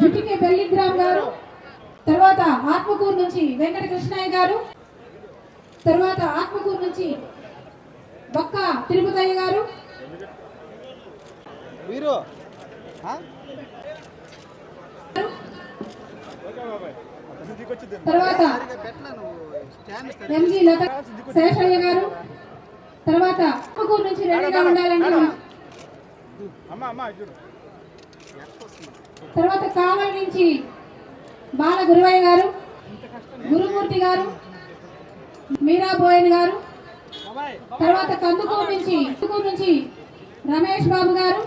జుటికే బెల్లిగ్రామ్ గారు. తర్వాత ఆత్మకూరు నుంచి వెంకట కృష్ణయ్య గారు. తర్వాత ఆత్మకూరు నుంచి బక్క తిరుపతయ్య గారు. వీరు తర్వాత ఎంజీ లత శేషయ్య గారు. తర్వాత ఆత్మకూరు నుంచి రెడీగా చూడు తర్వాత కావలి నుంచి బాల గురువయ్య గారు గురుమూర్తి గారు మీరా బోయన్ గారు తర్వాత కందుకూరు నుంచి కందుకూరు నుంచి రమేష్ బాబు గారు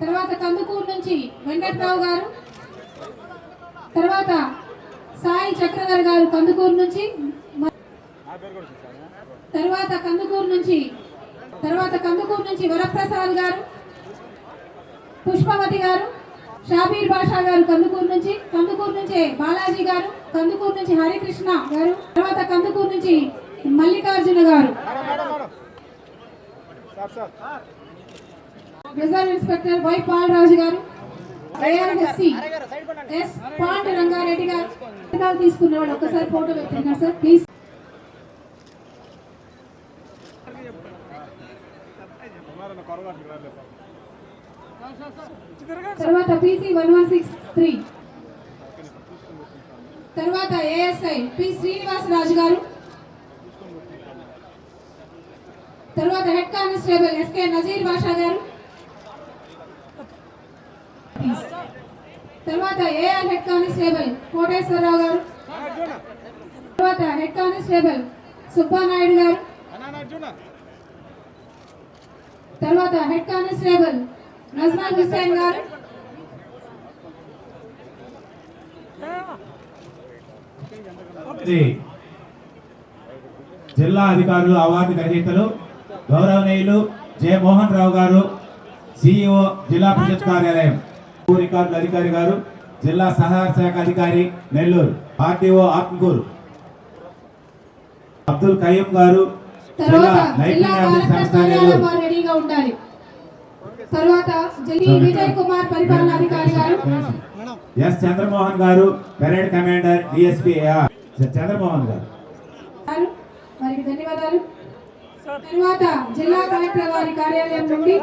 తర్వాత కందుకూరు నుంచి వెంకట్రావు గారు తర్వాత సాయి చక్రధర్ గారు కందుకూరు నుంచి తర్వాత కందుకూరు నుంచి తర్వాత కందుకూరు నుంచి వరప్రసాద్ గారు పుష్పవతి గారు షాబీర్ బాషా గారు కందుకూరు నుంచి కందుకూరు నుంచి బాలాజీ గారు కందుకూరు నుంచి హరికృష్ణ గారు తర్వాత కందుకూరు నుంచి మల్లికార్జున గారు. రిజర్వ్ ఇన్స్పెక్టర్ వై పాలరాజు గారు ఏఆర్ఎస్సి ఎస్ పాండు రంగారెడ్డి గారు. తీసుకున్నవాడు ఒక్కసారి ఫోటో పెట్టండి సార్ ప్లీజ్. తర్వాత PC one one six three. తర్వాత ఏఎస్ఐ పి శ్రీనివాసరాజు గారు. తర్వాత head constable SK Nazeer Basha గారు. తర్వాత ఏఆర్ హెడ్ కానిస్టేబుల్ కోటేశ్వరరావు గారు. తర్వాత హెడ్ కానిస్టేబుల్ సుబ్బానాయుడు గారు. తర్వాత హెడ్ కానిస్టేబుల్ నజ్మాల్ హుస్సేన్ గారు. జిల్లా అధికారులు అవార్డు గ్రహీతలు గౌరవనీయులు జె మోహన్ రావు గారు సిఇఓ జిల్లా పరిషత్ కార్యాలయం భూ రికార్డుల అధికారి గారు జిల్లా సహాయ శాఖ అధికారి నెల్లూరు ఆర్టీఓ ఆత్మకూరు. అబ్దుల్ కయ్యం గారు జిల్లా నైపుణ్యాభివృద్ధి సంస్థ నెల్లూరు. రెడీగా ఉండాలి. తర్వాత జిల్లా విజయ్ కుమార్ పరిపాలన అధికారి గారు. ఎస్ చంద్రమోహన్ గారు పెరేడ్ కమాండర్ డిఎస్పీ చంద్రమోహన్ గారు. వారికి ధన్యవాదాలు. తర్వాత జిల్లా కలెక్టర్ వారి కార్యాలయం నుండి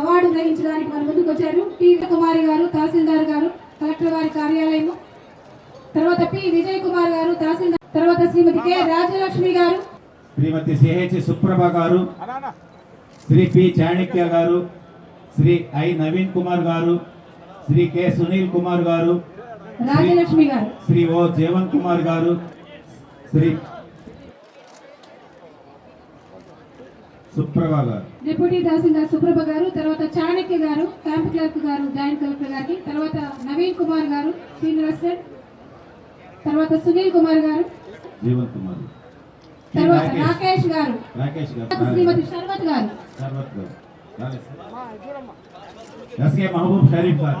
అవార్డు గ్రహించడానికి మన ముందుకు వచ్చారు. టి కుమారి గారు తహసీల్దార్ గారు కలెక్టర్ వారి కార్యాలయం తర్వాత పి విజయ్ కుమార్ గారు తహసీల్దార్ తర్వాత శ్రీమతి కె రాజ్యలక్ష్మి గారు. శ్రీమతి సిహెచ్ సుప్రభ గారు. శ్రీ పి చాణక్య గారు శ్రీ ఐ నవీన్ కుమార్ గారు శ్రీ కె సునీల్ కుమార్ గారు రాజ్యలక్ష్మి గారు. శ్రీ ఓ జీవన్ కుమార్ గారు శ్రీ సుప్రభ గారు. డిప్యూటీ తహసీల్దార్ సుప్రభ గారు తర్వాత చాణక్య గారు క్యాంప్ క్లర్క్ గారు జాయింట్ కలెక్టర్ గారికి తర్వాత నవీన్ కుమార్ గారు సీనియర్ అసిస్టెంట్ తర్వాత సునీల్ కుమార్ గారు జీవన్ కుమార్. తర్వాత రాకేష్. గారు రాకేష్ గారు. శ్రీమతి శర్వత్ గారు. శర్వత్ గారు రాలేదు సార్. ఎస్కే మహబూబ్ షరీఫ్ గారు